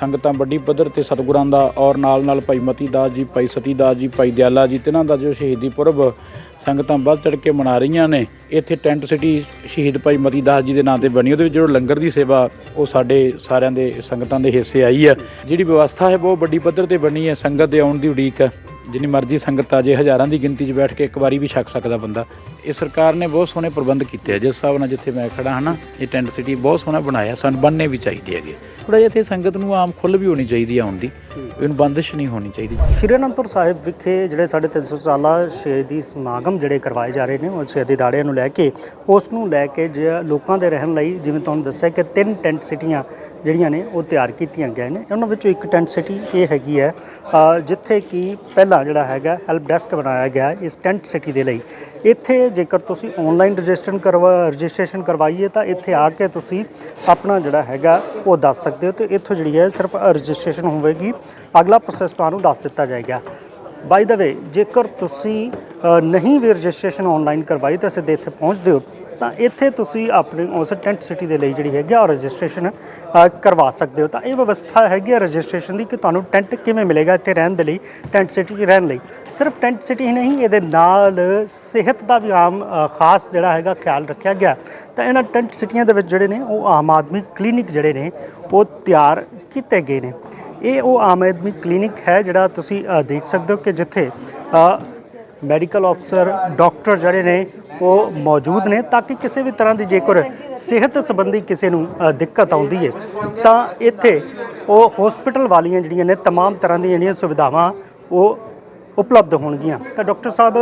ਸੰਗਤਾਂ ਵੱਡੀ ਪੱਧਰ ਤੇ ਸਤਿਗੁਰਾਂ ਦਾ ਔਰ ਨਾਲ ਨਾਲ ਭਾਈ ਮਤੀ ਦਾਸ ਜੀ, ਭਾਈ ਸਤੀ ਦਾਸ ਜੀ, ਭਾਈ ਦਿਆਲਾ ਜੀ, ਤਿਨਾਂ ਦਾ ਜੋ ਸ਼ਹੀਦੀ ਪੁਰਬ ਸੰਗਤਾਂ ਵੱਧ ਚੜ ਕੇ ਮਨਾ ਰਹੀਆਂ ਨੇ, ਇੱਥੇ ਟੈਂਟ ਸਿਟੀ ਸ਼ਹੀਦ ਭਾਈ ਮਤੀ ਦਾਸ ਜੀ ਦੇ ਨਾਂ ਤੇ ਬਣੀ, ਉਹਦੇ ਵਿੱਚ ਜੋ ਲੰਗਰ ਦੀ ਸੇਵਾ, ਉਹ ਸਾਡੇ ਸਾਰਿਆਂ ਦੇ ਸੰਗਤਾਂ ਦੇ ਹਿੱਸੇ ਆਈ ਹੈ। ਜਿਹੜੀ ਵਿਵਸਥਾ ਹੈ, ਬਹੁਤ ਵੱਡੀ ਪੱਧਰ ਤੇ ਬਣੀ ਹੈ, ਸੰਗਤ ਦੇ ਆਉਣ ਦੀ ਉਡੀਕ ਹੈ। ਜਿੰਨੀ ਮਰਜ਼ੀ ਸੰਗਤ ਆ ਜੇ, ਹਜ਼ਾਰਾਂ ਦੀ ਗਿਣਤੀ 'ਚ ਬੈਠ ਕੇ ਇੱਕ ਵਾਰੀ ਵੀ ਛਕ ਸਕਦਾ ਬੰਦਾ। ਇਹ ਸਰਕਾਰ ਨੇ ਬਹੁਤ ਸੋਹਣੇ ਪ੍ਰਬੰਧ ਕੀਤੇ ਆ। ਜਿਸ ਹਿਸਾਬ ਨਾਲ ਜਿੱਥੇ ਮੈਂ ਖੜਾ ਹਾਂ ਨਾ, ਇਹ ਟੈਂਟ ਸਿਟੀ ਬਹੁਤ ਸੋਹਣਾ ਬਣਾਇਆ। ਸਾਨੂੰ ਬਣਨੇ ਵੀ ਚਾਹੀਦੇ ਹੈਗੇ। ਥੋੜਾ ਜਿਹਾ ਇੱਥੇ ਸੰਗਤ ਨੂੰ ਆਮ ਖੁੱਲ੍ਹ ਵੀ ਹੋਣੀ ਚਾਹੀਦੀ ਆਉਣ ਦੀ। ਇਹਨੂੰ ਬੰਦਿਸ਼ ਨਹੀਂ ਹੋਣੀ ਚਾਹੀਦੀ। ਸ਼੍ਰੀ ਅਨੰਦਪੁਰ ਸਾਹਿਬ ਵਿਖੇ ਜਿਹੜੇ ਸਾਡੇ 300 ਸਾਲਾ ਸ਼ਹੀਦੀ ਸਮਾਗਮ ਜਿਹੜੇ ਕਰਵਾਏ ਜਾ ਰਹੇ ਨੇ, ਉਹ ਸ਼ਹੀਦੀ ਦਾੜਿਆਂ ਨੂੰ ਲੈ ਕੇ, ਉਸ ਨੂੰ ਲੈ ਕੇ ਜੇ ਲੋਕਾਂ ਦੇ ਰਹਿਣ ਲਈ ਜਿਵੇਂ ਤੁਹਾਨੂੰ ਦੱਸਿਆ ਕਿ ਤਿੰਨ ਟੈਂਟ ਸਿਟੀਆਂ ਜਿਹੜੀਆਂ ਨੇ ਉਹ ਤਿਆਰ ਕੀਤੀਆਂ ਗਈਆਂ ਨੇ। ਉਹਨਾਂ ਵਿੱਚੋਂ ਇੱਕ ਟੈਂਟ ਸਿਟੀ ਇਹ ਹੈਗੀ ਹੈ ਜਿੱਥੇ ਕਿ ਪਹਿਲਾਂ ਜਿਹੜਾ ਹੈਗਾ ਹੈਲਪ ਡੈਸਕ ਬਣਾਇਆ ਗਿਆ ਇਸ ਟੈਂਟ ਸਿਟੀ ਦੇ ਲਈ। ਇੱਥੇ ਜੇਕਰ ਤੁਸੀਂ ਆਨਲਾਈਨ ਰਜਿਸਟ੍ਰੇਸ਼ਨ ਕਰਵਾ ਰਜਿਸਟ੍ਰੇਸ਼ਨ ਕਰਵਾਈਏ ਤਾਂ ਇੱਥੇ ਆ ਕੇ ਤੁਸੀਂ ਆਪਣਾ ਜਿਹੜਾ ਹੈਗਾ ਉਹ ਦੱਸ ਸਕਦੇ ਹੋ ਤੇ ਇੱਥੋਂ ਜਿਹੜੀ ਹੈ ਸਿਰਫ ਰਜਿਸਟ੍ਰੇਸ਼ਨ ਹੋਵੇਗੀ। ਅਗਲਾ ਪ੍ਰੋਸੈਸ ਤੁਹਾਨੂੰ ਦੱਸ ਦਿੱਤਾ ਜਾਏਗਾ। ਬਾਈ ਦਾ ਵੇ ਜੇਕਰ ਤੁਸੀਂ ਨਹੀਂ ਵੀ ਰਜਿਸਟ੍ਰੇਸ਼ਨ ਆਨਲਾਈਨ ਕਰਵਾਈ ਤਾਂ ਸਿੱਧੇ ਇੱਥੇ ਪਹੁੰਚਦੇ ਹੋ। ਤਾਂ ਇੱਥੇ ਤੁਸੀਂ ਆਪਣੇ ਉਸ ਟੈਂਟ ਸਿਟੀ ਦੇ ਲਈ ਜਿਹੜੀ ਹੈਗੀ ਆ ਰਜਿਸਟ੍ਰੇਸ਼ਨ ਕਰਵਾ ਸਕਦੇ ਹੋ। ਤਾਂ ਇਹ ਵਿਵਸਥਾ ਹੈਗੀ ਆ ਰਜਿਸਟ੍ਰੇਸ਼ਨ ਦੀ ਕਿ ਤੁਹਾਨੂੰ ਟੈਂਟ ਕਿਵੇਂ ਮਿਲੇਗਾ ਇੱਥੇ ਰਹਿਣ ਦੇ ਲਈ ਟੈਂਟ ਸਿਟੀ 'ਚ ਰਹਿਣ ਲਈ। ਸਿਰਫ ਟੈਂਟ ਸਿਟੀ ਹੀ ਨਹੀਂ, ਇਹਦੇ ਨਾਲ ਸਿਹਤ ਦਾ ਵੀ ਆਮ ਖਾਸ ਜਿਹੜਾ ਹੈਗਾ ਖਿਆਲ ਰੱਖਿਆ ਗਿਆ। ਤਾਂ ਇਹਨਾਂ ਟੈਂਟ ਸਿਟੀਆਂ ਦੇ ਵਿੱਚ ਜਿਹੜੇ ਨੇ, ਉਹ ਆਮ ਆਦਮੀ ਕਲੀਨਿਕ ਜਿਹੜੇ ਨੇ, ਉਹ ਤਿਆਰ ਕੀਤੇ ਗਏ ਨੇ। ਇਹ ਉਹ ਆਮ ਆਦਮੀ ਕਲੀਨਿਕ ਹੈ ਜਿਹੜਾ ਤੁਸੀਂ ਦੇਖ ਸਕਦੇ ਹੋ ਕਿ ਜਿੱਥੇ ਮੈਡੀਕਲ ਅਫਸਰ ਡਾਕਟਰ ਜਿਹੜੇ ਨੇ ਉਹ ਮੌਜੂਦ ਨੇ ਤਾਂ ਕਿ ਕਿਸੇ ਵੀ ਤਰ੍ਹਾਂ ਦੀ ਜੇਕਰ ਸਿਹਤ ਸੰਬੰਧੀ ਕਿਸੇ ਨੂੰ ਅ, ਦਿੱਕਤ ਆਉਂਦੀ ਹੈ ਤਾਂ ਇੱਥੇ ਉਹ ਹਸਪੀਟਲ ਵਾਲੀਆਂ ਜਿਹੜੀਆਂ ਨੇ तमाम ਤਰ੍ਹਾਂ ਦੀਆਂ ਜਿਹੜੀਆਂ ਸੁਵਿਧਾਵਾਂ ਉਹ ਉਪਲਬਧ ਹੋਣਗੀਆਂ ਤਾਂ ਡਾਕਟਰ ਸਾਹਿਬ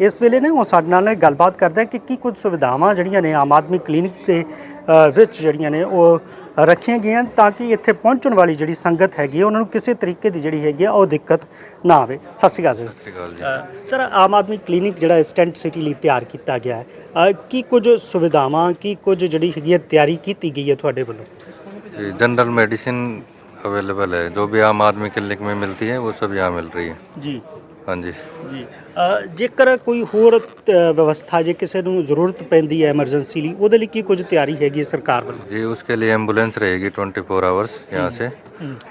ਇਸ ਵੇਲੇ ਨੇ ਉਹ ਸਾਡੇ ਨਾਲ ਗੱਲਬਾਤ ਕਰਦੇ ਆ ਕਿ ਕੀ ਕੁਝ ਸੁਵਿਧਾਵਾਂ ਜਿਹੜੀਆਂ ਨੇ ਆਮ ਆਦਮੀ ਕਲੀਨਿਕ ਦੇ ਅ, ਵਿੱਚ ਜਿਹੜੀਆਂ ਨੇ ਉਹ ਰੱਖੀਆਂ ਗਈਆਂ ਤਾਂ ਕਿ ਇੱਥੇ ਪਹੁੰਚਣ ਵਾਲੀ ਜਿਹੜੀ ਸੰਗਤ ਹੈਗੀ ਹੈ, ਉਹਨਾਂ ਨੂੰ ਕਿਸੇ ਤਰੀਕੇ ਦੀ ਜਿਹੜੀ ਹੈਗੀ ਆ ਉਹ ਦਿੱਕਤ ਨਾ ਆਵੇ ਸਤਿ ਸ਼੍ਰੀ ਅਕਾਲ ਜੀ ਸਤਿ ਸ਼੍ਰੀ ਅਕਾਲ ਜੀ ਅ, ਸਰ ਆਮ ਆਦਮੀ ਕਲੀਨਿਕ ਜਿਹੜਾ ਸਟੈਂਟ ਸਿਟੀ ਲਈ ਤਿਆਰ ਕੀਤਾ ਗਿਆ ਹੈ ਅ, ਕੀ ਕੁਝ ਸੁਵਿਧਾਵਾਂ ਕੀ ਕੁਝ ਜਿਹੜੀ ਹੈਗੀ ਹੈ ਤਿਆਰੀ ਕੀਤੀ ਗਈ ਹੈ ਤੁਹਾਡੇ ਵੱਲੋਂ ये जनरल मेडिसिन अवेलेबल है जो भी आम आदमी क्लिनिक में मिलती है वो सब यहाँ मिल रही है ਜੀ हाँ जी ਜੀ ਅ, ਜੇਕਰ ਕੋਈ ਹੋਰ ਤ- ਵਿਵਸਥਾ ਜੇ ਕਿਸੇ ਨੂੰ ਜ਼ਰੂਰਤ ਪੈਂਦੀ ਹੈ ਐਮਰਜੈਂਸੀ ਲਈ ਉਹਦੇ ਲਈ ਕੀ ਕੁਝ ਤਿਆਰੀ ਹੈਗੀ ਹੈ ਸਰਕਾਰ ਵੱਲੋਂ जी उसके लिए एम्बुलेंस रहेगी ट्वेंटी फोर आवर्स यहाँ से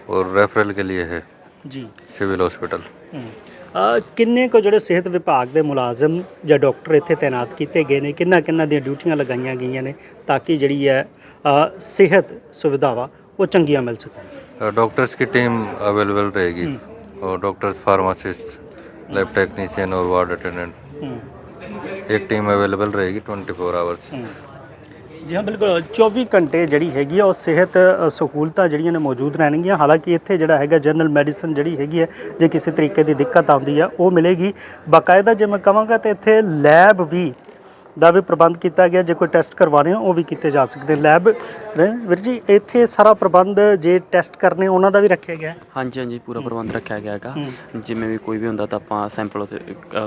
और रेफरल के लिए है ਜੀ सिविल हॉस्पिटल ਅ, ਕਿੰਨੇ ਕੁ ਜਿਹੜੇ ਸਿਹਤ ਵਿਭਾਗ ਦੇ ਮੁਲਾਜ਼ਮ ਜਾਂ ਡਾਕਟਰ ਇੱਥੇ ਤਾਇਨਾਤ ਕੀਤੇ ਗਏ ਨੇ ਕਿੰਨਾ ਕਿੰਨਾ ਦੀਆਂ ਡਿਊਟੀਆਂ ਲਗਾਈਆਂ ਗਈਆਂ ਨੇ ਤਾਂ ਕਿ ਜਿਹੜੀ ਹੈ ਅ, ਸਿਹਤ ਸੁਵਿਧਾਵਾਂ ਉਹ ਚੰਗੀਆਂ ਮਿਲ ਸਕਣ डॉक्टर्स की टीम अवेलेबल रहेगी और डॉक्टर्स फार्मासिस्ट लैब टेक्नीशियन और वार्ड अटेंडेंट एक टीम अवेलेबल रहेगी ट्वेंटी फोर आवर्स ਜੀ ਹਾਂ ਬਿਲਕੁਲ 24 ਘੰਟੇ ਜਿਹੜੀ ਹੈਗੀ ਆ ਉਹ ਸਿਹਤ ਅ, ਸਹੂਲਤਾਂ ਜਿਹੜੀਆਂ ਨੇ ਮੌਜੂਦ ਰਹਿਣਗੀਆਂ ਹਾਲਾਂਕਿ ਇੱਥੇ ਜਿਹੜਾ ਹੈਗਾ ਜਨਰਲ ਮੈਡੀਸਨ ਜਿਹੜੀ ਹੈਗੀ ਹੈ ਜੇ ਕਿਸੇ ਤਰੀਕੇ ਦੀ ਦਿੱਕਤ ਆਉਂਦੀ ਆ ਉਹ ਮਿਲੇਗੀ ਬਾਕਾਇਦਾ ਜੇ ਮੈਂ ਕਹਾਂਗਾ ਤੇ ਇੱਥੇ ਲੈਬ ਵੀ ਦਾ ਵੀ ਪ੍ਰਬੰਧ ਕੀਤਾ ਗਿਆ ਜੇ ਕੋਈ ਟੈਸਟ ਕਰਵਾਉਣੇ ਆ ਉਹ ਵੀ ਕੀਤੇ ਜਾ ਸਕਦੇ ਲੈਬ ਵੀਰ ਜੀ ਇੱਥੇ ਸਾਰਾ ਪ੍ਰਬੰਧ ਜੇ ਟੈਸਟ ਕਰਨੇ ਉਹਨਾਂ ਦਾ ਵੀ ਰੱਖਿਆ ਗਿਆ ਹੈ? ਹਾਂਜੀ ਹਾਂਜੀ ਪੂਰਾ ਪ੍ਰਬੰਧ ਰੱਖਿਆ ਗਿਆ ਹੈਗਾ। ਜਿਵੇਂ ਵੀ ਕੋਈ ਵੀ ਹੁੰਦਾ ਤਾਂ ਆਪਾਂ ਸੈਂਪਲ ਉੱਥੇ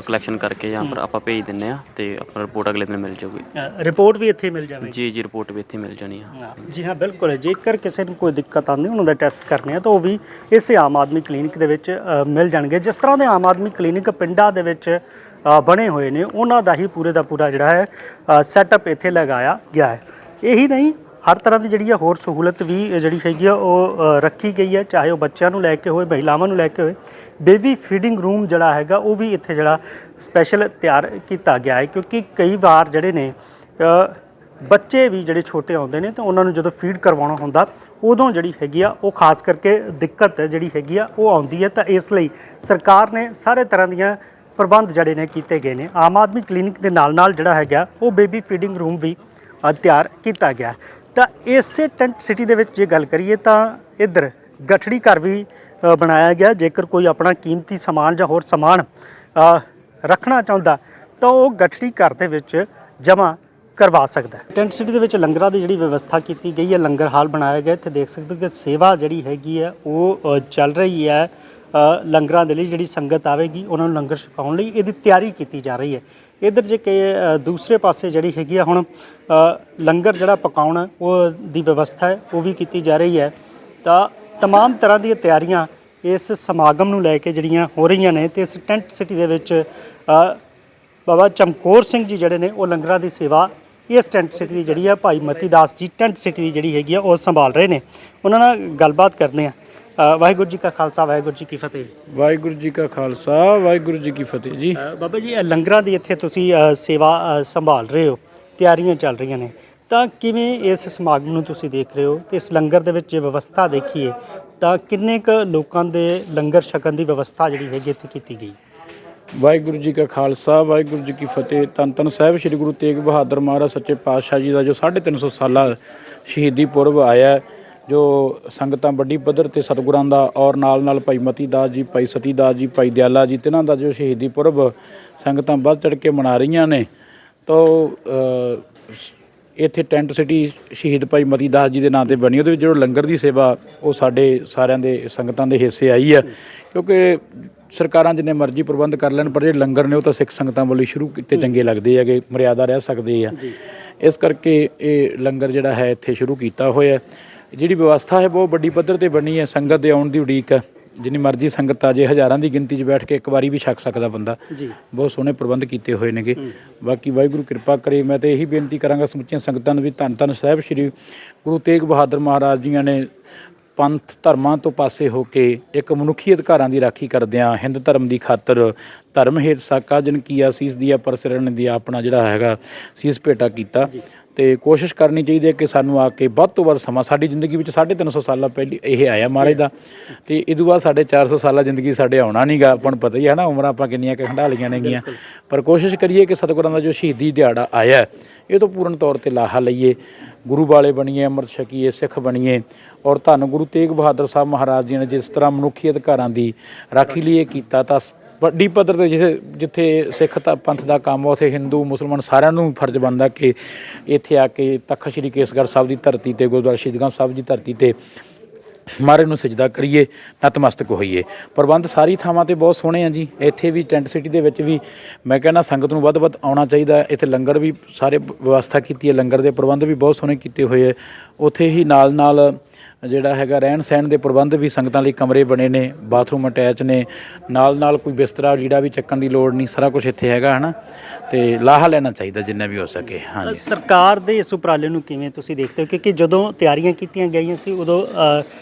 ਕਲੈਕਸ਼ਨ ਕਰਕੇ ਜਾਂ ਫਿਰ ਆਪਾਂ ਭੇਜ ਦਿੰਨੇ ਆ ਤੇ ਆਪਣਾ ਰਿਪੋਰਟ ਅਗਲੇ ਦਿਨ ਮਿਲ ਜਾਊਗੀ। ਅ, ਰਿਪੋਰਟ ਵੀ ਇੱਥੇ ਮਿਲ ਜਾਵੇਗੀ? ਜੀ ਜੀ ਰਿਪੋਰਟ ਵੀ ਇੱਥੇ ਮਿਲ ਜਾਣੀ ਆ। ਹਾਂ, ਜੀ ਹਾਂ ਬਿਲਕੁਲ। ਜੇਕਰ ਕਿਸੇ ਨੂੰ ਕੋਈ ਦਿੱਕਤ ਆਉਂਦੀ ਉਹਨਾਂ ਦਾ ਟੈਸਟ ਕਰਨੇ ਆ ਤਾਂ ਉਹ ਵੀ ਇਸੇ ਆਮ ਆਦਮੀ ਕਲੀਨਿਕ ਦੇ ਵਿੱਚ ਅ, ਮਿਲ ਜਾਣਗੇ। ਜਿਸ ਤਰ੍ਹਾਂ ਦੇ ਆਮ ਆਦਮੀ ਕਲੀਨਿਕ ਪਿੰਡਾਂ ਦੇ ਵਿੱਚ ਬਣੇ ਹੋਏ ਨੇ, ਉਹਨਾਂ ਦਾ ਹੀ ਪੂਰੇ ਦਾ ਪੂਰਾ ਜਿਹੜਾ ਹੈ ਸੈਟਅਪ ਇੱਥੇ ਲਗਾਇਆ ਗਿਆ ਹੈ। ਇਹੀ ਨਹੀਂ, ਹਰ ਤਰ੍ਹਾਂ ਦੀ ਜਿਹੜੀ ਹੈ ਹੋਰ ਸਹੂਲਤ ਵੀ ਜਿਹੜੀ ਹੈਗੀ ਆ, ਉਹ ਰੱਖੀ ਗਈ ਹੈ, ਚਾਹੇ ਉਹ ਬੱਚਿਆਂ ਨੂੰ ਲੈ ਕੇ ਹੋਏ, ਮਹਿਲਾਵਾਂ ਨੂੰ ਲੈ ਕੇ ਹੋਏ। ਬੇਬੀ ਫੀਡਿੰਗ ਰੂਮ ਜਿਹੜਾ ਹੈਗਾ, ਉਹ ਵੀ ਇੱਥੇ ਜਿਹੜਾ ਸਪੈਸ਼ਲ ਤਿਆਰ ਕੀਤਾ ਗਿਆ ਹੈ, ਕਿਉਂਕਿ ਕਈ ਵਾਰ ਜਿਹੜੇ ਨੇ ਬੱਚੇ ਵੀ ਜਿਹੜੇ ਛੋਟੇ ਆਉਂਦੇ ਨੇ, ਤਾਂ ਉਹਨਾਂ ਨੂੰ ਜਦੋਂ ਫੀਡ ਕਰਵਾਉਣਾ ਹੁੰਦਾ, ਉਦੋਂ ਜਿਹੜੀ ਹੈਗੀ ਆ, ਉਹ ਖਾਸ ਕਰਕੇ ਦਿੱਕਤ ਜਿਹੜੀ ਹੈਗੀ ਆ, ਉਹ ਆਉਂਦੀ ਹੈ। ਤਾਂ ਇਸ ਲਈ ਸਰਕਾਰ ਨੇ ਸਾਰੇ ਤਰ੍ਹਾਂ ਦੀਆਂ ਪ੍ਰਬੰਧ ਜਿਹੜੇ ਨੇ ਕੀਤੇ ਗਏ ਨੇ। ਆਮ ਆਦਮੀ ਕਲੀਨਿਕ ਦੇ ਨਾਲ ਨਾਲ ਜਿਹੜਾ ਹੈਗਾ, ਉਹ ਬੇਬੀ ਫੀਡਿੰਗ ਰੂਮ ਵੀ ਤਿਆਰ ਕੀਤਾ ਗਿਆ। ਤਾਂ ਇਸੇ ਟੈਂਟ ਸਿਟੀ ਦੇ ਵਿੱਚ ਜੇ ਗੱਲ ਕਰੀਏ ਤਾਂ ਇੱਧਰ ਗਠੜੀ ਘਰ ਵੀ ਬਣਾਇਆ ਗਿਆ। ਜੇਕਰ ਕੋਈ ਆਪਣਾ ਕੀਮਤੀ ਸਮਾਨ ਜਾਂ ਹੋਰ ਸਮਾਨ ਰੱਖਣਾ ਚਾਹੁੰਦਾ, ਤਾਂ ਉਹ ਗਠੜੀ ਘਰ ਦੇ ਵਿੱਚ ਜਮ੍ਹਾਂ ਕਰਵਾ ਸਕਦਾ ਟੈਂਟ ਸਿਟੀ ਦੇ ਵਿੱਚ ਲੰਗਰਾਂ ਦੀ ਜਿਹੜੀ ਵਿਵਸਥਾ ਕੀਤੀ ਗਈ ਹੈ, ਲੰਗਰ ਹਾਲ ਬਣਾਇਆ ਗਿਆ। ਇੱਥੇ ਦੇਖ ਸਕਦੇ ਹੋ ਕਿ ਸੇਵਾ ਜਿਹੜੀ ਹੈਗੀ ਹੈ, ਉਹ ਚੱਲ ਰਹੀ ਹੈ। ਲੰਗਰਾਂ ਦੇ ਲਈ ਜਿਹੜੀ ਸੰਗਤ ਆਵੇਗੀ ਉਹਨਾਂ ਨੂੰ ਲੰਗਰ ਛਕਾਉਣ ਲਈ ਇਹਦੀ ਤਿਆਰੀ ਕੀਤੀ ਜਾ ਰਹੀ ਹੈ ਇਧਰ ਜੇ ਕਿ ਅ, ਦੂਸਰੇ ਪਾਸੇ ਜਿਹੜੀ ਹੈਗੀ ਆ ਹੁਣ ਅ, ਲੰਗਰ ਜਿਹੜਾ ਪਕਾਉਣਾ ਉਹ ਦੀ ਵਿਵਸਥਾ ਹੈ ਉਹ ਵੀ ਕੀਤੀ ਜਾ ਰਹੀ ਹੈ ਤਾਂ तमाम ਤਰ੍ਹਾਂ ਦੀਆਂ ਤਿਆਰੀਆਂ ਇਸ ਸਮਾਗਮ ਨੂੰ ਲੈ ਕੇ ਜਿਹੜੀਆਂ ਹੋ ਰਹੀਆਂ ਨੇ ਤੇ ਇਸ ਟੈਂਟ ਸਿਟੀ ਦੇ ਵਿੱਚ ਅ, ਬਾਬਾ ਚਮਕੌਰ ਸਿੰਘ ਜੀ ਜਿਹੜੇ ਨੇ ਉਹ ਲੰਗਰਾਂ ਦੀ ਸੇਵਾ ਇਸ ਟੈਂਟ ਸਿਟੀ ਦੀ ਜਿਹੜੀ ਆ ਭਾਈ ਮਤੀ ਦਾਸ ਜੀ ਟੈਂਟ ਸਿਟੀ ਦੀ ਜਿਹੜੀ ਹੈਗੀ ਆ ਉਹ ਸੰਭਾਲ ਰਹੇ ਨੇ ਉਹਨਾਂ ਨਾਲ ਗੱਲਬਾਤ ਕਰਦੇ ਆ ਅ, ਵਾਹਿਗੁਰੂ ਜੀ ਕਾ ਖਾਲਸਾ ਵਾਹਿਗੁਰੂ ਜੀ ਕੀ ਫਤਿਹ। ਵਾਹਿਗੁਰੂ ਜੀ ਕਾ ਖਾਲਸਾ ਵਾਹਿਗੁਰੂ ਜੀ ਕੀ ਫਤਿਹ ਜੀ। ਅ, ਬਾਬਾ ਜੀ ਇਹ ਲੰਗਰਾਂ ਦੀ ਇੱਥੇ ਤੁਸੀਂ ਅ, ਸੇਵਾ ਅ, ਸੰਭਾਲ ਰਹੇ ਹੋ ਤਿਆਰੀਆਂ ਚੱਲ ਰਹੀਆਂ ਨੇ। ਤਾਂ ਕਿਵੇਂ ਇਸ ਸਮਾਗਮ ਨੂੰ ਤੁਸੀਂ ਦੇਖ ਰਹੇ ਹੋ? ਤੇ ਇਸ ਲੰਗਰ ਦੇ ਵਿੱਚ ਜੇ ਵਿਵਸਥਾ ਦੇਖੀਏ ਤਾਂ ਕਿੰਨੇ ਕੁ ਲੋਕਾਂ ਦੇ ਲੰਗਰ ਛਕਣ ਦੀ ਵਿਵਸਥਾ ਜਿਹੜੀ ਹੈਗੀ ਇੱਥੇ ਕੀਤੀ ਗਈ? ਵਾਹਿਗੁਰੂ ਜੀ ਕਾ ਖਾਲਸਾ ਵਾਹਿਗੁਰੂ ਜੀ ਕੀ ਫਤਿਹ। ਤਨ ਤਨ ਸਾਹਿਬ ਸ੍ਰੀ ਗੁਰੂ ਤੇਗ ਬਹਾਦਰ ਮਹਾਰਾਜ ਸੱਚੇ ਪਾਤਸ਼ਾਹ ਜੀ ਦਾ ਜੋ 350 ਸਾਲਾ ਸ਼ਹੀਦੀ ਪੁਰਬ ਆਇਆ ਹੈ, ਜੋ ਸੰਗਤਾਂ ਵੱਡੀ ਪੱਧਰ ਤੇ ਸਤਿਗੁਰਾਂ ਦਾ ਔਰ ਨਾਲ ਨਾਲ ਭਾਈ ਮਤੀ ਦਾਸ ਜੀ ਭਾਈ ਸਤੀ ਦਾਸ ਜੀ ਭਾਈ ਦਿਆਲਾ ਜੀ ਤਿਨਾਂ ਦਾ ਜੋ ਸ਼ਹੀਦੀ ਪੁਰਬ ਸੰਗਤਾਂ ਵੱਧ ਚੜ ਕੇ ਮਨਾ ਰਹੀਆਂ ਨੇ। ਤਾਂ ਇੱਥੇ ਟੈਂਟ ਸਿਟੀ ਸ਼ਹੀਦ ਭਾਈ ਮਤੀ ਦਾਸ ਜੀ ਦੇ ਨਾਂ ਤੇ ਬਣੀ। ਉਹਦੇ ਵਿੱਚ ਜਿਹੜਾ ਲੰਗਰ ਦੀ ਸੇਵਾ ਉਹ ਸਾਡੇ ਸਾਰਿਆਂ ਦੇ ਸੰਗਤਾਂ ਦੇ ਹਿੱਸੇ ਆਈ ਹੈ। ਕਿਉਂਕਿ ਸਰਕਾਰਾਂ ਜਿੰਨੇ ਮਰਜ਼ੀ ਪ੍ਰਬੰਧ ਕਰ ਲੈਣ ਪਰ ਜਿਹੜੇ ਲੰਗਰ ਨੇ ਉਹ ਤਾਂ ਸਿੱਖ ਸੰਗਤਾਂ ਵੱਲੋਂ ਸ਼ੁਰੂ ਕੀਤੇ ਚੰਗੇ ਲੱਗਦੇ ਹੈਗੇ ਮਰਿਆਦਾ ਰਹਿ ਸਕਦੇ ਆ। ਇਸ ਕਰਕੇ ਇਹ ਲੰਗਰ ਜਿਹੜਾ ਹੈ ਇੱਥੇ ਸ਼ੁਰੂ ਕੀਤਾ ਹੋਇਆ ਹੈ। ਜਿਹੜੀ ਵਿਵਸਥਾ ਹੈ ਬਹੁਤ ਵੱਡੀ ਪੱਧਰ ਤੇ ਬਣੀ ਹੈ ਸੰਗਤ ਦੇ ਆਉਣ ਦੀ ਉਡੀਕ ਹੈ। ਜਿੰਨੀ ਮਰਜ਼ੀ ਸੰਗਤ ਆ ਜੇ ਹਜ਼ਾਰਾਂ ਦੀ ਗਿਣਤੀ 'ਚ ਬੈਠ ਕੇ ਇੱਕ ਵਾਰੀ ਵੀ ਛਕ ਸਕਦਾ ਬੰਦਾ। ਜੀ। ਬਹੁਤ ਸੋਹਣੇ ਪ੍ਰਬੰਧ ਕੀਤੇ ਹੋਏ ਨੇਗੇ। ਬਾਕੀ ਵਾਹਿਗੁਰੂ ਕਿਰਪਾ ਕਰੇ ਮੈਂ ਤੇ ਇਹੀ ਬੇਨਤੀ ਕਰਾਂਗਾ ਸਮੁੱਚੀਆਂ ਸੰਗਤਾਂ ਨੂੰ ਵੀ ਧੰਨ ਧੰਨ ਸਾਹਿਬ ਸ੍ਰੀ ਗੁਰੂ ਤੇਗ ਬਹਾਦਰ ਮਹਾਰਾਜ ਜੀਆਂ ਨੇ ਪੰਥ ਧਰਮਾਂ ਤੋਂ ਪਾਸੇ ਹੋ ਕੇ ਇੱਕ ਮਨੁੱਖੀ ਅਧਿਕਾਰਾਂ ਦੀ ਰਾਖੀ ਕਰਦਿਆਂ ਹਿੰਦ ਧਰਮ ਦੀ ਖਾਤਰ ਧਰਮ ਹੇਤ ਸਾਕਾ ਜਨ ਕੀਆ ਸੀਸ ਦੀਆ ਪਰਸਰਨ ਦੀ ਆਪਣਾ ਜਿਹੜਾ ਹੈਗਾ ਸੀਸ ਭੇਟਾ ਕੀਤਾ। ਤੇ ਕੋਸ਼ਿਸ਼ ਕਰਨੀ ਚਾਹੀਦੀ ਹੈ ਕਿ ਸਾਨੂੰ ਆ ਕੇ ਵੱਧ ਤੋਂ ਵੱਧ ਸਮਾਂ ਸਾਡੀ ਜ਼ਿੰਦਗੀ ਵਿੱਚ 350 ਸਾਲਾਂ ਪਹਿਲੀ ਇਹ ਆਇਆ ਮਹਾਰਾਜ ਦਾ। ਤੇ ਇਹ ਤੋਂ ਬਾਅਦ ਸਾਡੇ 400 ਸਾਲਾ ਜ਼ਿੰਦਗੀ ਸਾਡੇ ਆਉਣਾ ਨਹੀਂਗਾ ਆਪਾਂ ਨੂੰ ਪਤਾ ਹੀ ਹੈ ਨਾ ਉਮਰਾਂ ਆਪਾਂ ਕਿੰਨੀਆਂ ਕਿ ਹੰਢਾ ਲਈਆਂ ਨੇਗੀਆਂ ਪਰ ਕੋਸ਼ਿਸ਼ ਕਰੀਏ ਕਿ ਸਤਿਗੁਰਾਂ ਦਾ ਜੋ ਸ਼ਹੀਦੀ ਦਿਹਾੜਾ ਆਇਆ ਇਹ ਤੋਂ ਪੂਰਨ ਤੌਰ ਤੇ ਲਾਹਾ ਲਈਏ। ਗੁਰੂ ਵਾਲੇ ਬਣੀਏ ਅੰਮ੍ਰਿਤ ਛਕੀਏ ਸਿੱਖ ਬਣੀਏ। ਔਰ ਧੰਨ ਗੁਰੂ ਤੇਗ ਬਹਾਦਰ ਸਾਹਿਬ ਮਹਾਰਾਜ ਜੀ ਨੇ ਜਿਸ ਤਰ੍ਹਾਂ ਮਨੁੱਖੀ ਅਧਿਕਾਰਾਂ ਦੀ ਰਾਖੀ ਲਈ ਇਹ ਕੀਤਾ ਤਾਂ ਵੱਡੀ ਪੱਧਰ ਤੇ ਜਿੱਥੇ ਜਿੱਥੇ ਸਿੱਖ ਤਾਂ, ਪੰਥ ਦਾ ਕੰਮ ਆ, ਉਥੇ ਹਿੰਦੂ, ਮੁਸਲਮਾਨ ਸਾਰਿਆਂ ਨੂੰ ਫਰਜ਼ ਬਣਦਾ ਕਿ ਇੱਥੇ ਆ ਕੇ ਤਖਤ ਸ੍ਰੀ ਕੇਸਗੜ੍ਹ ਸਾਹਿਬ ਦੀ ਧਰਤੀ ਤੇ, ਗੁਰਦੁਆਰਾ ਸ਼ਹੀਦਗੰਜ ਸਾਹਿਬ ਦੀ ਧਰਤੀ ਤੇ ਮਾਰੇ ਨੂੰ ਸਜਦਾ ਕਰੀਏ, ਨਤਮਸਤਕ ਹੋਈਏ। ਪ੍ਰਬੰਧ ਸਾਰੀ ਥਾਵਾਂ ਤੇ ਬਹੁਤ ਸੋਹਣੇ ਆ ਜੀ। ਇੱਥੇ ਵੀ ਟੈਂਟ ਸਿਟੀ ਦੇ ਵਿੱਚ ਵੀ ਮੈਂ ਕਹਿੰਦਾ ਸੰਗਤ ਨੂੰ ਵੱਧ-ਵੱਧ ਆਉਣਾ ਚਾਹੀਦਾ ਇੱਥੇ ਲੰਗਰ ਵੀ ਸਾਰੇ ਵਿਵਸਥਾ ਕੀਤੀ ਹੈ। ਲੰਗਰ ਦੇ ਪ੍ਰਬੰਧ ਵੀ ਬਹੁਤ ਸੋਹਣੇ ਕੀਤੇ ਹੋਏ ਹੈ ਉੱਥੇ ਹੀ ਨਾਲ-ਨਾਲ ਜਿਹੜਾ ਹੈਗਾ ਰਹਿਣ ਸਹਿਣ ਦੇ ਪ੍ਰਬੰਧ ਵੀ ਸੰਗਤਾਂ ਲਈ ਕਮਰੇ ਬਣੇ ਨੇ ਬਾਥਰੂਮ ਅਟੈਚ ਨੇ ਨਾਲ-ਨਾਲ ਕੋਈ ਬਿਸਤਰਾ ਜਿਹੜਾ ਵੀ ਚੱਕਣ ਦੀ ਲੋੜ ਨਹੀਂ ਸਾਰਾ ਕੁਝ ਇੱਥੇ ਹੈਗਾ ਹਨਾ? ਤੇ ਲਾਹਾ ਲੈਣਾ ਚਾਹੀਦਾ ਜਿੰਨਾ ਵੀ ਹੋ ਸਕੇ ਹਾਂਜੀ। ਸਰਕਾਰ ਦੇ ਇਸ ਉਪਰਾਲੇ ਨੂੰ ਕਿਵੇਂ ਤੁਸੀਂ ਦੇਖਦੇ ਹੋ? ਕਿਉਂਕਿ ਜਦੋਂ ਤਿਆਰੀਆਂ ਕੀਤੀਆਂ ਗਈਆਂ ਸੀ ਉਦੋਂ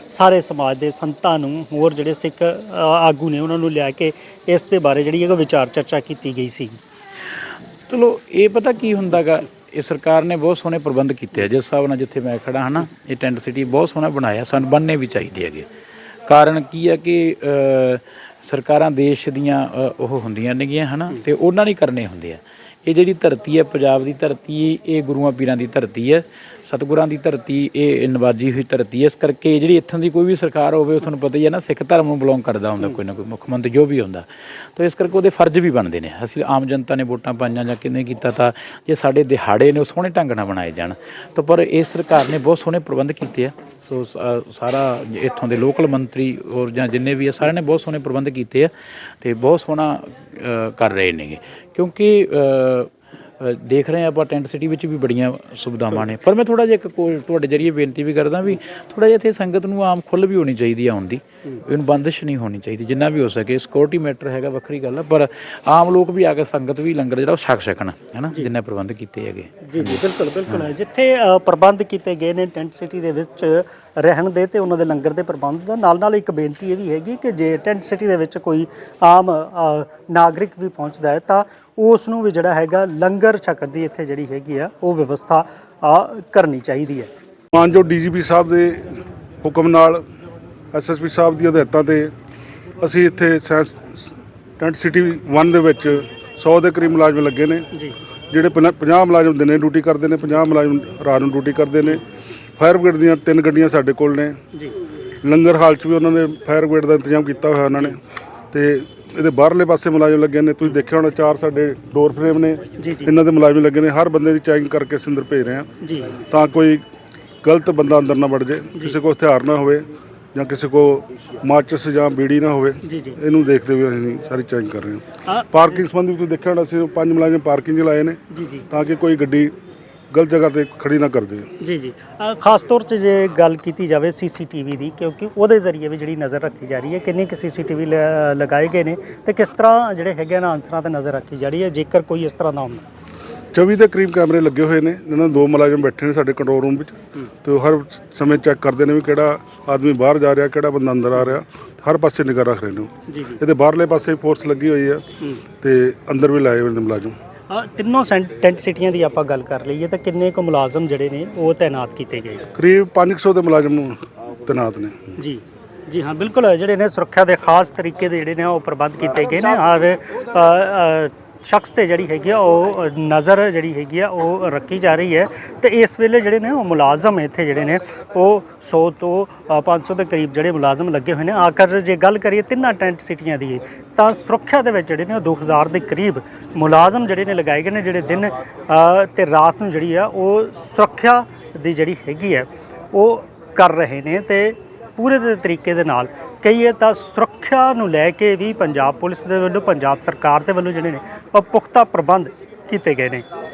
ਸਾਰੇ ਸਮਾਜ ਦੇ ਸੰਤਾਂ ਨੂੰ ਹੋਰ ਜਿਹੜੇ ਸਿੱਖ ਆਗੂ ਨੇ ਉਹਨਾਂ ਨੂੰ ਲਿਆ ਕੇ ਇਸ ਦੇ ਬਾਰੇ ਜਿਹੜੀ ਹੈ ਵਿਚਾਰ ਚਰਚਾ ਕੀਤੀ ਗਈ ਸੀ। ਚਲੋ ਇਹ ਪਤਾ ਕੀ ਹੁੰਦਾਗਾ? ਇਹ ਸਰਕਾਰ ਨੇ ਬਹੁਤ ਸੋਹਣੇ ਪ੍ਰਬੰਧ ਕੀਤੇ ਆ। ਜਿਸ ਹਿਸਾਬ ਨਾਲ ਜਿੱਥੇ ਮੈਂ ਖੜਾ ਹਾਂ ਨਾ, ਇਹ ਟੈਂਟ ਸਿਟੀ ਬਹੁਤ ਸੋਹਣਾ ਬਣਾਇਆ। ਸਾਨੂੰ ਬਣਨੇ ਵੀ ਚਾਹੀਦੇ ਹੈਗੇ। ਕਾਰਨ ਕੀ ਹੈ ਕਿ ਸਰਕਾਰਾਂ ਦੇਸ਼ ਦੀਆਂ ਉਹ ਹੁੰਦੀਆਂ ਨੇਗੀਆਂ, ਹਨਾ? ਤੇ ਉਹਨਾਂ ਨੇ ਕਰਨੇ ਹੁੰਦੇ ਆ। ਇਹ ਜਿਹੜੀ ਧਰਤੀ ਹੈ, ਪੰਜਾਬ ਦੀ ਧਰਤੀ, ਇਹ ਗੁਰੂਆਂ ਪੀਰਾਂ ਦੀ ਧਰਤੀ ਹੈ, ਸਤਿਗੁਰਾਂ ਦੀ ਧਰਤੀ, ਇਹ ਨਵਾਜੀ ਹੋਈ ਧਰਤੀ ਹੈ। ਇਸ ਕਰਕੇ ਜਿਹੜੀ ਇੱਥੋਂ ਦੀ ਕੋਈ ਵੀ ਸਰਕਾਰ ਹੋਵੇ ਤੁਹਾਨੂੰ ਪਤਾ ਹੀ ਹੈ ਨਾ, ਸਿੱਖ ਧਰਮ ਨੂੰ ਬਿਲੋਂਗ ਕਰਦਾ ਹੁੰਦਾ ਕੋਈ ਨਾ ਕੋਈ, ਮੁੱਖ ਮੰਤਰੀ ਜੋ ਵੀ ਹੁੰਦਾ। ਤਾਂ ਇਸ ਕਰਕੇ ਉਹਦੇ ਫਰਜ਼ ਵੀ ਬਣਦੇ ਨੇ। ਅਸੀਂ ਆਮ ਜਨਤਾ ਨੇ ਵੋਟਾਂ ਪਾਈਆਂ ਜਾਂ ਕਿਵੇਂ ਕੀਤਾ ਤਾਂ ਜੇ ਸਾਡੇ ਦਿਹਾੜੇ ਨੇ, ਉਹ ਸੋਹਣੇ ਢੰਗ ਨਾਲ ਬਣਾਏ ਜਾਣ। ਤਾਂ ਪਰ ਇਸ ਸਰਕਾਰ ਨੇ ਬਹੁਤ ਸੋਹਣੇ ਪ੍ਰਬੰਧ ਕੀਤੇ ਆ। ਸੋ ਸ- ਸਾਰਾ ਇੱਥੋਂ ਦੇ ਲੋਕਲ ਮੰਤਰੀ ਔਰ ਜਾਂ ਜਿੰਨੇ ਵੀ ਆ, ਸਾਰਿਆਂ ਨੇ ਬਹੁਤ ਸੋਹਣੇ ਪ੍ਰਬੰਧ ਕੀਤੇ ਆ ਤੇ ਬਹੁਤ ਸੋਹਣਾ ਕਰ ਰਹੇ ਨੇਗੇ। ਕਿਉਂਕਿ ਦੇਖ ਰਹੇ ਹਾਂ ਆਪਾਂ ਟੈਂਟ ਸਿਟੀ ਵਿੱਚ ਵੀ ਬੜੀਆਂ ਸੁਵਿਧਾਵਾਂ ਨੇ। ਪਰ ਮੈਂ ਥੋੜਾ ਜਿਹਾ ਇੱਕ ਤੁਹਾਡੇ ਜਰੀਏ ਬੇਨਤੀ ਵੀ ਕਰਦਾ ਵੀ ਥੋੜਾ ਜਿਹਾ ਇੱਥੇ ਸੰਗਤ ਨੂੰ ਆਮ ਖੁੱਲ ਵੀ ਹੋਣੀ ਚਾਹੀਦੀ ਆ ਆਉਣ ਦੀ। ਇਹਨੂੰ ਬੰਦਿਸ਼ ਨਹੀਂ ਹੋਣੀ ਚਾਹੀਦੀ ਜਿੰਨਾ ਵੀ ਹੋ ਸਕੇ। ਸਿਕਿਉਰਿਟੀ ਮੈਟਰ ਹੈਗਾ ਵੱਖਰੀ ਗੱਲ ਆ ਪਰ ਆਮ ਲੋਕ ਵੀ ਆ ਕੇ ਸੰਗਤ ਵੀ ਲੰਗਰ ਜਿਹੜਾ ਉਹ ਛਕ ਸਕਣ ਹੈਨਾ ਜਿੰਨੇ ਪ੍ਰਬੰਧ ਕੀਤੇ ਹੈਗੇ। ਜੀ ਜੀ ਬਿਲਕੁਲ ਬਿਲਕੁਲ। ਜਿੱਥੇ ਪ੍ਰਬੰਧ ਕੀਤੇ ਗਏ ਨੇ ਟੈਂਟ ਸਿਟੀ ਦੇ ਵਿੱਚ ਰਹਿਣ ਦੇ ਤੇ ਉਹਨਾਂ ਦੇ ਲੰਗਰ ਦੇ ਪ੍ਰਬੰਧ ਦਾ। ਨਾਲ ਨਾਲ ਇੱਕ ਬੇਨਤੀ ਇਹ ਵੀ ਹੈਗੀ ਕਿ ਜੇ ਟੈਂਟ ਸਿਟੀ ਦੇ ਵਿੱਚ ਕੋਈ ਆਮ ਨਾਗਰਿਕ ਵੀ ਪਹੁੰਚਦਾ ਹੈ ਤਾਂ ਉਸ ਨੂੰ ਵੀ ਜਿਹੜਾ ਹੈਗਾ ਲੰਗਰ ਛਕਣ ਦੀ ਇੱਥੇ ਜਿਹੜੀ ਹੈਗੀ ਆ ਉਹ ਵਿਵਸਥਾ ਕਰਨੀ ਚਾਹੀਦੀ ਹੈ। ਮਾਨਯੋਗ ਡੀਜੀਪੀ ਸਾਹਿਬ ਦੇ ਹੁਕਮ ਨਾਲ ਐਸਐਸਪੀ ਸਾਹਿਬ ਦੀਆਂ ਹਦਾਇਤਾਂ ਤੇ ਅਸੀਂ ਇੱਥੇ ਸਾਇੰਸ ਟੈਂਟ ਸਿਟੀ 1 ਦੇ ਵਿੱਚ 100 ਦੇ ਕਰੀਬ ਮੁਲਾਜ਼ਮ ਲੱਗੇ ਨੇ ਜੀ। ਜਿਹੜੇ 50 ਮੁਲਾਜ਼ਮ ਦਿਨੇ ਡਿਊਟੀ ਕਰਦੇ ਨੇ 50 ਮੁਲਾਜ਼ਮ ਰਾਤ ਨੂੰ ਡਿਊਟੀ ਕਰਦੇ ਨੇ। ਫਾਇਰ ਬ੍ਰਿਗੇਡ ਦੀਆਂ ਤਿੰਨ ਗੱਡੀਆਂ ਸਾਡੇ ਕੋਲ ਨੇ। ਜੀ। ਲੰਗਰ ਹਾਲ 'ਚ ਵੀ ਉਹਨਾਂ ਨੇ ਫਾਇਰ ਬ੍ਰਿਗੇਡ ਦਾ ਇੰਤਜ਼ਾਮ ਕੀਤਾ ਹੋਇਆ ਉਹਨਾਂ ਨੇ। ਤੇ ਇਹਦੇ ਬਾਹਰਲੇ ਪਾਸੇ ਮੁਲਾਜ਼ਮ ਲੱਗੇ ਨੇ। ਤੁਸੀਂ ਦੇਖਿਆ ਹੋਣਾ ਚਾਰ ਸਾਡੇ ਡੋਰ ਫਰੇਮ ਨੇ। ਜੀ, ਜੀ। ਇਹਨਾਂ ਦੇ ਮੁਲਾਜ਼ਮ ਲੱਗੇ ਨੇ। ਹਰ ਬੰਦੇ ਦੀ ਚੈਕਿੰਗ ਕਰਕੇ ਸਿੰਦਰ ਭੇਜ ਰਹੇ ਹਾਂ। ਜੀ। ਤਾਂ ਕੋਈ ਗਲਤ ਬੰਦਾ ਅੰਦਰ ਨਾ ਵੜ ਜਾਏ। ਕਿਸੇ ਕੋਲ ਹਥਿਆਰ ਨਾ ਹੋਵੇ ਜਾਂ ਕਿਸੇ ਕੋ ਮਾਚਿਸ ਜਾਂ ਬੀੜੀ ਨਾ ਹੋਵੇ। ਜੀ, ਜੀ। ਇਹਨੂੰ ਦੇਖਦੇ ਹੋਏ ਅਸੀਂ ਸਾਰੀ ਚੈਕਿੰਗ ਕਰ ਰਹੇ ਆ- ਹਾਂ ਪਾਰਕਿੰਗ ਸੰਬੰਧੀ ਤੁਸੀਂ ਦੇਖਿਆ ਹੋਣਾ ਅਸੀਂ ਪੰਜ ਮੁਲਾਜ਼ਮ ਪਾਰਕਿੰਗ 'ਚ ਲਾਏ ਨੇ। ਜੀ ਜੀ। ਤਾਂ ਕਿ ਕੋਈ ਗੱਡੀ ਗਲਤ ਜਗ੍ਹਾ ਤੇ ਖੜੀ ਨਾ ਕਰ ਦੇ ਜੀ ਜੀ। ਅ, ਖਾਸ ਤੌਰ 'ਤੇ ਜੇ ਗੱਲ ਕੀਤੀ ਜਾਵੇ ਸੀਸੀਟੀਵੀ ਦੀ ਕਿਉਂਕਿ ਉਹਦੇ ਜ਼ਰੀਏ ਵੀ ਜਿਹੜੀ ਨਜ਼ਰ ਰੱਖੀ ਜਾ ਰਹੀ ਹੈ ਕਿੰਨੇ ਕੁ ਸੀਸੀਟੀਵੀ ਲਗਾਏ ਗਏ ਨੇ ਤੇ ਕਿਸ ਤਰ੍ਹਾਂ ਜਿਹੜੇ ਹੈਗੇ ਨਾ ਆਨਸਰਾਂ ਤੇ ਨਜ਼ਰ ਰੱਖੀ ਜਾ ਰਹੀ ਹੈ ਜੇਕਰ ਕੋਈ ਇਸ ਤਰ੍ਹਾਂ ਦਾ ਹੁੰਦਾ। 24 ਦੇ ਕਰੀਬ ਕੈਮਰੇ ਲੱਗੇ ਹੋਏ ਨੇ ਇਹਨਾਂ ਦੇ ਦੋ ਮੁਲਾਜ਼ਮ ਬੈਠੇ ਨੇ ਸਾਡੇ ਕੰਟਰੋਲ ਰੂਮ ਵਿੱਚ। ਤੇ ਉਹ ਹਰ ਸਮੇਂ ਚੈੱਕ ਕਰਦੇ ਨੇ ਵੀ ਕਿਹੜਾ ਆਦਮੀ ਬਾਹਰ ਜਾ ਰਿਹਾ ਕਿਹੜਾ ਬੰਦਾ ਅੰਦਰ ਆ ਰਿਹਾ ਹਰ ਪਾਸੇ ਨਿਗਰ ਰੱਖ ਰਹੇ ਨੇ ਉਹ। ਜੀ ਜੀ। ਇਹਦੇ ਬਾਹਰਲੇ ਪਾਸੇ ਫੋਰਸ ਲੱਗੀ ਹੋਈ ਹੈ। ਤੇ ਅੰਦਰ ਵੀ ਲਾਏ ਹੋਏ ਨੇ ਮੁਲਾਜ਼ਮ। ਤਿੰਨੋਂ ਟੈਂਟ ਸਿਟੀਆਂ ਦੀ ਆਪਾਂ ਗੱਲ ਕਰ ਲਈਏ ਤਾਂ ਕਿੰਨੇ ਕੁ ਮੁਲਾਜ਼ਮ ਜਿਹੜੇ ਨੇ ਉਹ ਤਾਇਨਾਤ ਕੀਤੇ ਗਏ? ਕਰੀਬ 500 ਦੇ ਮੁਲਾਜ਼ਮ ਤੈਨਾਤ ਨੇ। ਜੀ ਜੀ ਹਾਂ ਬਿਲਕੁਲ ਜਿਹੜੇ ਨੇ ਸੁਰੱਖਿਆ ਦੇ ਖਾਸ ਤਰੀਕੇ ਦੇ ਜਿਹੜੇ ਨੇ ਉਹ ਪ੍ਰਬੰਧ ਕੀਤੇ ਗਏ ਨੇ। ਔਰ ਸ਼ਖਸ ਤੇ ਜਿਹੜੀ ਹੈਗੀ ਆ ਉਹ ਨਜ਼ਰ ਜਿਹੜੀ ਹੈਗੀ ਆ ਉਹ ਰੱਖੀ ਜਾ ਰਹੀ ਹੈ। ਤੇ ਇਸ ਵੇਲੇ ਜਿਹੜੇ ਨੇ ਉਹ ਮੁਲਾਜ਼ਮ ਇੱਥੇ ਜਿਹੜੇ ਨੇ ਉਹ 100 ਤੋਂ ਅ, 500 ਦੇ ਕਰੀਬ ਜਿਹੜੇ ਮੁਲਾਜ਼ਮ ਲੱਗੇ ਹੋਏ ਨੇ। ਆਖਰ ਜੇ ਗੱਲ ਕਰੀਏ ਤਿੰਨਾਂ ਟੈਂਟ ਸਿਟੀਆਂ ਦੀ ਤਾਂ ਸੁਰੱਖਿਆ ਦੇ ਵਿੱਚ ਜਿਹੜੇ ਨੇ ਉਹ 2000 ਦੇ ਕਰੀਬ ਮੁਲਾਜ਼ਮ ਜਿਹੜੇ ਨੇ ਲਗਾਏ ਗਏ ਨੇ ਜਿਹੜੇ ਦਿਨ ਅ, ਤੇ ਰਾਤ ਨੂੰ ਜਿਹੜੀ ਆ ਉਹ ਸੁਰੱਖਿਆ ਦੀ ਜਿਹੜੀ ਹੈਗੀ ਹੈ ਉਹ ਕਰ ਰਹੇ ਨੇ। ਤੇ ਪੂਰੇ ਤਰੀਕੇ ਦੇ ਨਾਲ ਕਹੀਏ ਤਾਂ ਸੁਰੱਖਿਆ ਨੂੰ ਲੈ ਕੇ ਵੀ ਪੰਜਾਬ ਪੁਲਿਸ ਦੇ ਵੱਲੋਂ, ਪੰਜਾਬ ਸਰਕਾਰ ਦੇ ਵੱਲੋਂ ਜਿਹੜੇ ਨੇ, ਉਹ ਪੁਖਤਾ ਪ੍ਰਬੰਧ ਕੀਤੇ ਗਏ ਨੇ।